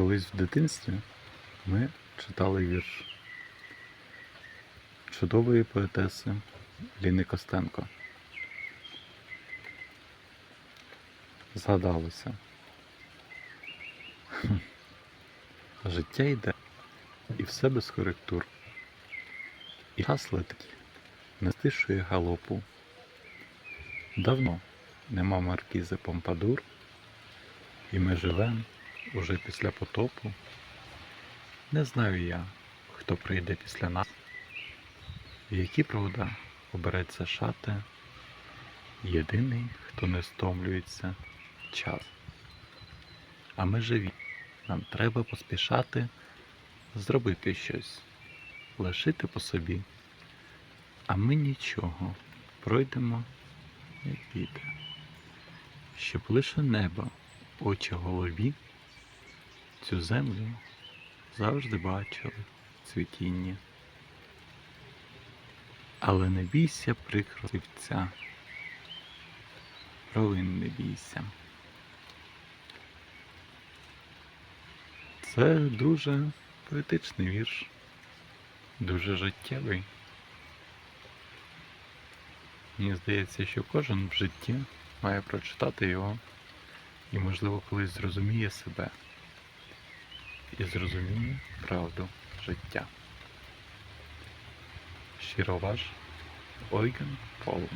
Колись в дитинстві ми читали вірш чудової поетеси Ліни Костенко. Згадалося. Життя йде, і все без коректур. І час летить, не стишує галопу. Давно нема маркізи Помпадур, і ми живем уже після потопу. Не знаю я, хто прийде після нас, в які провода обереться шати. Єдиний, хто не стомлюється час. А ми живі, нам треба поспішати, зробити щось, лишити по собі. А ми нічого, пройдемо як піде, щоб лише небо, очі голові, цю землю завжди бачили в цвітінні. Але не бійся прикро співця, провин не бійся. Це дуже поетичний вірш, дуже життєвий. Мені здається, що кожен в житті має прочитати його і, можливо, колись зрозуміє себе і зрозуміє правду життя. Щиро ваш Ойген Поланд.